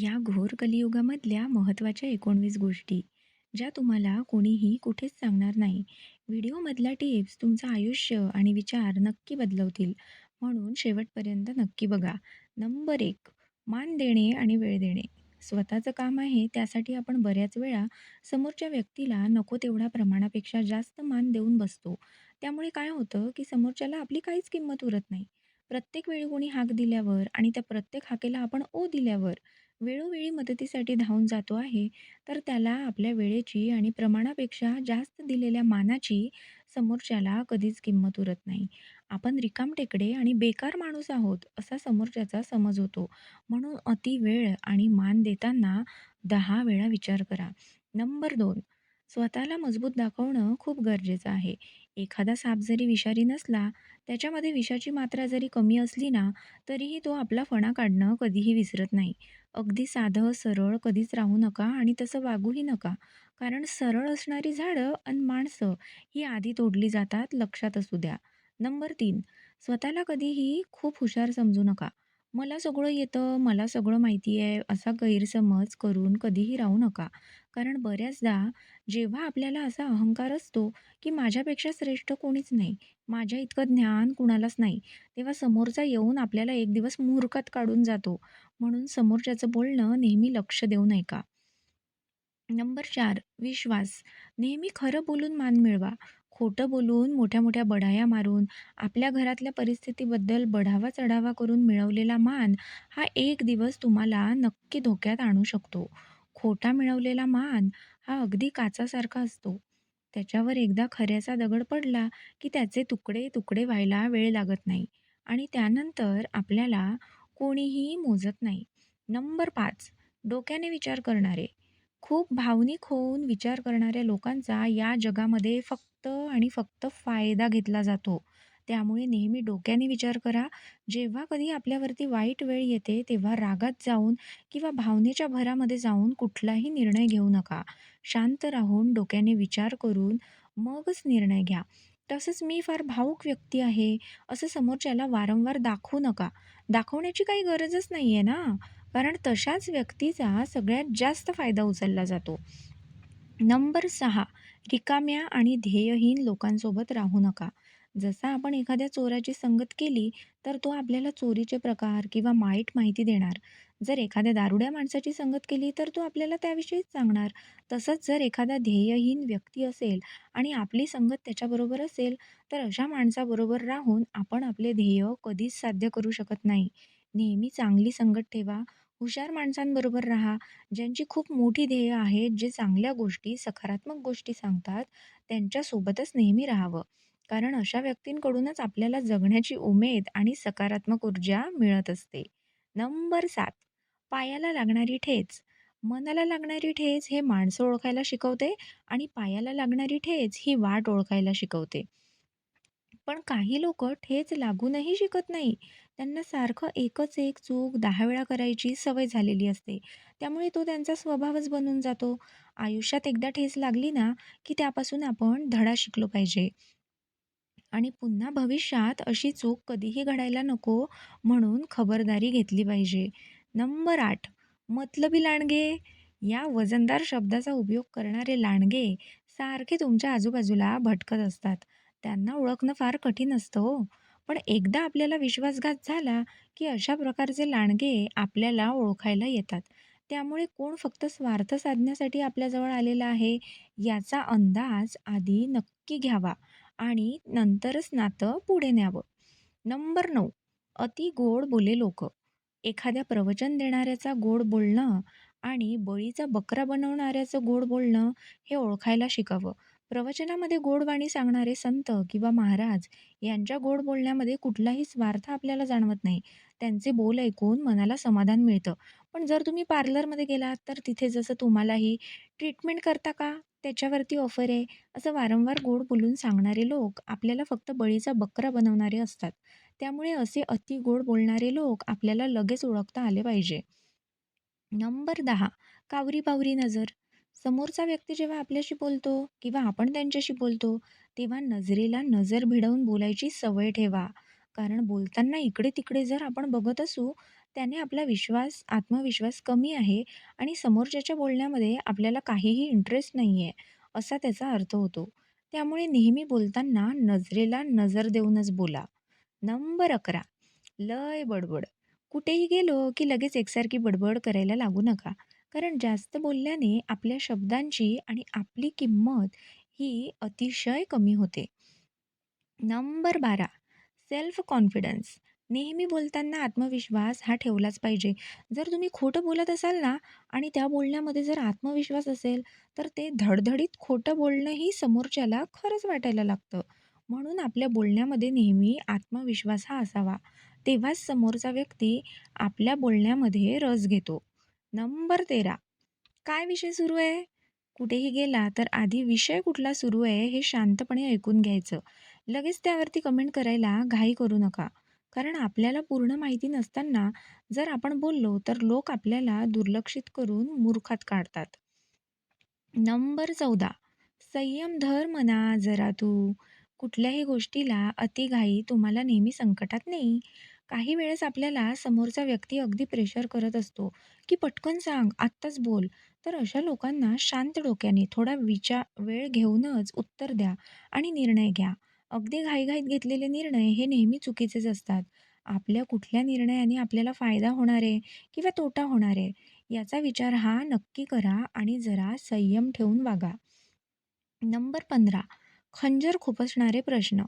या घोर कलियुगामधल्या महत्त्वाच्या 19 गोष्टी, ज्या तुम्हाला कोणीही कुठेच सांगणार नाही. व्हिडिओमधल्या टिप्स तुमचं आयुष्य आणि विचार नक्की बदलवतील, म्हणून शेवटपर्यंत नक्की बघा. नंबर एक मान देणे आणि वेळ देणे. स्वतःचं काम आहे त्यासाठी आपण बऱ्याच वेळा समोरच्या व्यक्तीला नको तेवढ्या प्रमाणापेक्षा जास्त मान देऊन बसतो. त्यामुळे काय होतं, की समोरच्याला आपली काहीच किंमत उरत नाही. प्रत्येक वेळी कोणी हाक दिल्यावर आणि त्या प्रत्येक हाकेला आपण ओ दिल्यावर वेळोवेळी मदतीसाठी धावून जातो आहे, तर त्याला आपल्या वेळेची आणि प्रमाणापेक्षा जास्त दिलेल्या मानाची समोरच्याला कधीच किंमत उरत नाही. आपण रिकामटेकडे आणि बेकार माणूस आहोत असा समोरच्याचा समज होतो. म्हणून अति वेळ आणि मान देताना दहा वेळा विचार करा. नंबर दोन स्वतःला मजबूत दाखवणं खूप गरजेचं आहे. एखादा साप जरी विषारी नसला, त्याच्यामध्ये विषाची मात्रा जरी कमी असली ना, तरीही तो आपला फणा काढणं कधीही विसरत नाही. अगदी साधं, सरळ कधीच राहू नका आणि तसं वागूही नका. कारण सरळ असणारी झाडं आणि माणसं ही आधी तोडली जातात, लक्षात असू द्या. नंबर तीन स्वतःला कधीही खूप हुशार समजू नका. मला सगळं येतं, मला सगळं माहिती आहे, असा गैरसमज करून कधीही राहू नका. कारण बऱ्याचदा जेव्हा आपल्याला असा अहंकार असतो, की माझ्यापेक्षा श्रेष्ठ कोणीच नाही, माझ्या इतकं ज्ञान कुणालाच नाही, तेव्हा समोरचा येऊन आपल्याला एक दिवस मूर्खात काढून जातो. म्हणून समोरच्याचं बोलणं नेहमी लक्ष देऊन ऐका. नंबर 4 विश्वास. नेहमी खरं बोलून मान मिळवा. खोटं बोलून, मोठ्या-मोठ्या बढाया मारून, आपल्या घरातल्या परिस्थितीबद्दल बढावा-चढावा करून मिळवलेला मान हा एक दिवस तुम्हाला नक्की धोक्यात आणू शकतो. खोटा मिळवलेला मान हा अगदी काचासारखा असतो. त्याच्यावर एकदा खऱ्याचा दगड पडला, की त्याचे तुकडे-तुकडे व्हायला वेळ लागत नाही आणि त्यानंतर आपल्याला कोणीही मोजत नाही. नंबर पाच डोक्याने विचार करणारे. खूप भावनिक होऊन विचार करणाऱ्या लोकांचा या जगामध्ये फक्त आणि फक्त फायदा घेतला जातो. त्यामुळे नेहमी डोक्याने विचार करा. जेव्हा कधी आपल्यावरती वाईट वेळ येते, तेव्हा रागात जाऊन किंवा भावनेच्या भरामध्ये जाऊन कुठलाही निर्णय घेऊ नका. शांत राहून डोक्याने विचार करून मगच निर्णय घ्या. तसंच मी फार भावूक व्यक्ती आहे, असं समोरच्याला वारंवार दाखवू नका. दाखवण्याची काही गरजच नाहीये ना. कारण तशाच व्यक्तीचा सगळ्यात जास्त फायदा उचलला जातो. नंबर सहा रिकाम्या आणि ध्येयहीन लोकांसोबत राहू नका. जसा आपण एखाद्या चोराची संगत केली, तर तो आपल्याला चोरीचे प्रकार किंवा माईट माहिती देणार. जर एखाद्या दारुड्या माणसाची संगत केली, तर तो आपल्याला त्याविषयीच सांगणार. तसंच जर एखादा ध्येयहीन व्यक्ती असेल आणि आपली संगत त्याच्याबरोबर असेल, तर अशा माणसाबरोबर राहून आपण आपले ध्येय कधीच साध्य करू शकत नाही. नेहमी चांगली संगत ठेवा. हुशार माणसांबरोबर राहा, ज्यांची खूप मोठी ध्येय आहेत, जे चांगल्या गोष्टी, सकारात्मक गोष्टी सांगतात, त्यांच्यासोबतच नेहमी राहावं. कारण अशा व्यक्तींकडूनच आपल्याला जगण्याची उमेद आणि सकारात्मक ऊर्जा मिळत असते. नंबर सात पायाला लागणारी ठेच. मनाला लागणारी ठेच हे माणसं ओळखायला शिकवते आणि पायाला लागणारी ठेच ही वाट ओळखायला शिकवते. पण काही लोक ठेच लागूनही शिकत नाही. त्यांना सारखं एकच एक चूक दहा वेळा करायची सवय झालेली असते. त्यामुळे तो त्यांचा स्वभावच बनून जातो. आयुष्यात एकदा ठेच लागली ना, की त्यापासून आपण धडा शिकलो पाहिजे आणि पुन्हा भविष्यात अशी चूक कधीही घडायला नको म्हणून खबरदारी घेतली पाहिजे. नंबर आठ मतलबी लांडगे. या वजनदार शब्दाचा उपयोग करणारे लांडगे सारखे तुमच्या आजूबाजूला भटकत असतात. त्यांना ओळखणं फार कठीण असतं हो. पण एकदा आपल्याला विश्वासघात झाला, की अशा प्रकारचे लांडगे आपल्याला ओळखायला येतात. त्यामुळे कोण फक्त स्वार्थ साधण्यासाठी आपल्याजवळ आलेला आहे, याचा अंदाज आधी नक्की घ्यावा आणि नंतरच नातं पुढे न्यावं. नंबर नऊ अति गोड बोले लोक एखाद्या प्रवचन देणाऱ्याचा गोड बोलणं आणि बळीचा बकरा बनवणाऱ्याचं गोड बोलणं हे ओळखायला शिकावं. प्रवचनामध्ये गोड वाणी सांगणारे संत किंवा महाराज यांच्या गोड बोलण्यामध्ये कुठलाही स्वार्थ आपल्याला जाणवत नाही. त्यांचे बोल ऐकून मनाला समाधान मिळतं. पण जर तुम्ही पार्लरमध्ये गेलात, तर तिथे जसं तुम्हालाही ट्रीटमेंट करता का? त्याच्यावरती ऑफर आहे. असं वारंवार गोड बोलून सांगणारे लोक आपल्याला फक्त बळीचा बकरा बनवणारे असतात. त्यामुळे असे अति गोड बोलणारे लोक आपल्याला लगेच ओळखता आले पाहिजे. नंबर दहा कावरी पावरी नजर. समोरचा व्यक्ती जेव्हा आपल्याशी बोलतो किंवा आपण त्यांच्याशी बोलतो, तेव्हा नजरेला नजर भिडवून बोलायची सवय ठेवा. कारण बोलताना इकडे-तिकडे जर आपण बघत असू, त्याने आपला विश्वास आत्मविश्वास कमी आहे आणि समोरच्याच्या बोलण्यामध्ये आपल्याला काहीही इंटरेस्ट नाही आहे, असा त्याचा अर्थ होतो. त्यामुळे नेहमी बोलताना नजरेला नजर देऊनच बोला. नंबर 11 लय बडबड. कुठेही गेलो की लगेच एकसारखी बडबड करायला लागू नका. कारण जास्त बोलल्याने आपल्या शब्दांची आणि आपली किंमत ही अतिशय कमी होते. Number 12 self confidence. नेहमी बोलताना आत्मविश्वास हा ठेवलाच पाहिजे. जर तुम्ही खोटं बोलत असाल ना आणि त्या बोलण्यामध्ये जर आत्मविश्वास असेल, तर ते धडधडीत खोटं बोलणंही समोरच्याला खरंच वाटायला लागतं. म्हणून आपल्या बोलण्यामध्ये नेहमी आत्मविश्वास हा असावा. तेव्हाच समोरचा व्यक्ती आपल्या बोलण्यामध्ये रस घेतो. नंबर 13 काय विषय सुरू आहे? कुठेही गेला तर आधी विषय कुठला सुरू आहे हे शांतपणे ऐकून घ्यायचं. लगेच त्यावरती कमेंट करायला घाई करू नका. कारण आपल्याला पूर्ण माहिती नसताना जर आपण बोललो तर लोक आपल्याला दुर्लक्षित करून मूर्खात काढतात. नंबर 14 संयम धर म्हणा जरा तू. कुठल्याही गोष्टीला अतिघाई तुम्हाला नेहमी संकटात नाही काही वेळेस आपल्याला समोरचा व्यक्ती अगदी प्रेशर करत असतो, की "पटकन सांग, आत्ताच बोल." तर अशा लोकांना शांत डोक्याने थोडा विचार वेळ घेऊनच उत्तर द्या आणि निर्णय घ्या. अगदी घाईघाईत घेतलेले निर्णय हे नेहमी चुकीचेच असतात. आपल्या कुठल्या निर्णयाने आपल्याला फायदा होणार आहे किंवा तोटा होणार आहे, याचा विचार हा नक्की करा आणि जरा संयम ठेवून वागा. नंबर 15 खंजर खुपसणारे प्रश्न.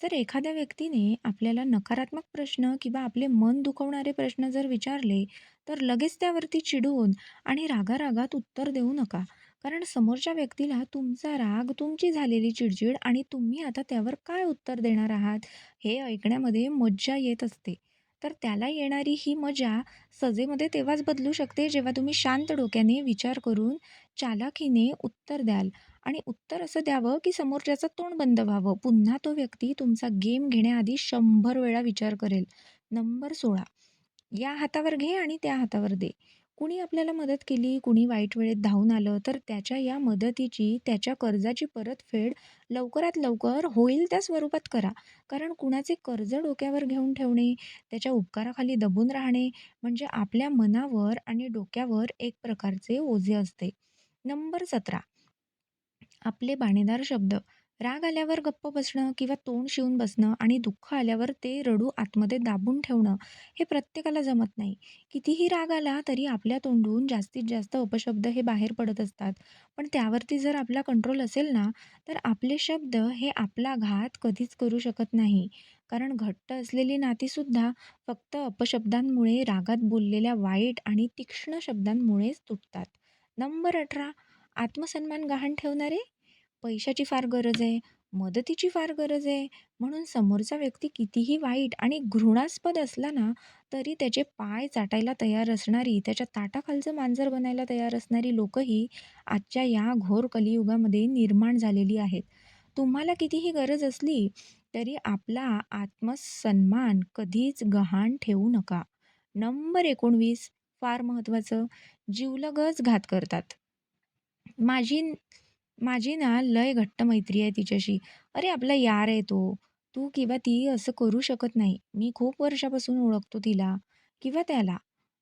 जर एखाद्या व्यक्तीने आपल्याला नकारात्मक प्रश्न किंवा आपले मन दुखवणारे प्रश्न जर विचारले, तर लगेच त्यावरती चिडून आणि रागारागात उत्तर देऊ नका. कारण समोरच्या व्यक्तीला तुमचा राग, तुमची झालेली चिडचिड आणि तुम्ही आता त्यावर काय उत्तर देणार आहात, हे ऐकण्यामध्ये मज्जा येत असते. तर त्याला येणारी ही मजा सजेमध्ये तेव्हाच बदलू शकते, जेव्हा तुम्ही शांत डोक्याने विचार करून चालाखीने उत्तर द्याल आणि उत्तर असं द्यावं, की समोरच्याचं तोंड बंद व्हावं. पुन्हा तो व्यक्ती तुमचा गेम घेण्याआधी शंभर वेळा विचार करेल. नंबर 16 या हातावर घे आणि त्या हातावर दे. कुणी आपल्याला मदत केली, कुणी वाईट वेळेत धावून आलं, तर त्याच्या या मदतीची, त्याच्या कर्जाची परतफेड लवकरात लवकर होईल त्या स्वरूपात करा. कारण कुणाचे कर्ज डोक्यावर घेऊन ठेवणे, त्याच्या उपकाराखाली दबून राहणे, म्हणजे आपल्या मनावर आणि डोक्यावर एक प्रकारचे ओझे असते. नंबर 17 आपले बाणेदार शब्द. राग आल्यावर गप्प बसणं किंवा तोंड शिवून बसणं आणि दुःख आल्यावर ते रडू आतमध्ये दाबून ठेवणं, हे प्रत्येकाला जमत नाही. कितीही राग आला तरी आपल्या तोंडून जास्तीत जास्त अपशब्द हे बाहेर पडत असतात. पण त्यावरती जर आपला कंट्रोल असेल ना, तर आपले शब्द हे आपला घात कधीच करू शकत नाही. कारण घट्ट असलेली नातीसुद्धा फक्त अपशब्दांमुळे, रागात बोललेल्या वाईट आणि तीक्ष्ण शब्दांमुळेच तुटतात. नंबर 18 आत्मसन्मान गहाण ठेवणारे. पैशाची फार गरज आहे, मदतीची फार गरज आहे, म्हणून समोरचा व्यक्ती कितीही वाईट आणि घृणास्पद असला ना, तरी त्याचे पाय चाटायला तयार असणारी, त्याच्या ताटाखालचं मांजर बनायला तयार असणारी लोकंही आजच्या या घोर कलियुगामध्ये निर्माण झालेली आहेत. तुम्हाला कितीही गरज असली, तरी आपला आत्मसन्मान कधीच गहाण ठेवू नका. नंबर 19 फार महत्त्वाचं, जीवलगच घात करतात. माझी माझी ना लय घट्ट मैत्री आहे तिच्याशी. अरे आपला यार आहे तो. तू किंवा ती असं करू शकत नाही. मी खूप वर्षापासून ओळखतो तिला किंवा त्याला.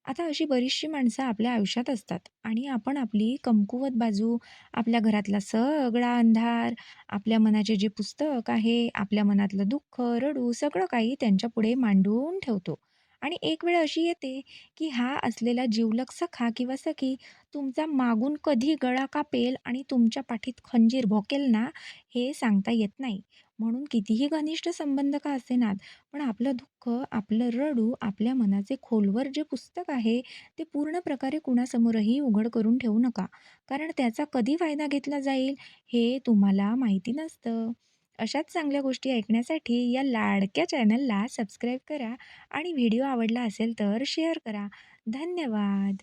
आता अशी बरीचशी माणसं आपल्या आयुष्यात असतात आणि आपण आपली कमकुवत बाजू, आपल्या घरातला सगळा अंधार, आपल्या मनाचे जे पुस्तक आहे, आपल्या मनातलं दुःख, रडू सगळं काही त्यांच्यापुढे मांडून ठेवतो. आणि एक वेळ अशी येते, की हा असलेला जिवलग सखा किंवा सखी तुमचा मागून कधी गळा कापेल आणि तुमच्या पाठीत खंजीर भोकेल ना, हे सांगता येत नाही. म्हणून कितीही घनिष्ठ संबंध का असेनात, पण आपलं दुःख, आपलं रडू, आपल्या मनाचे खोलवर जे पुस्तक आहे, ते पूर्ण प्रकारे कुणासमोरही उघड करून ठेवू नका. कारण त्याचा कधी फायदा घेतला जाईल, हे तुम्हाला माहिती नसतं. अशाच चांगल्या गोष्टी ऐकण्यासाठी या लाडक्या चॅनलला सबस्क्राईब करा आणि व्हिडिओ आवडला असेल तर शेअर करा. धन्यवाद.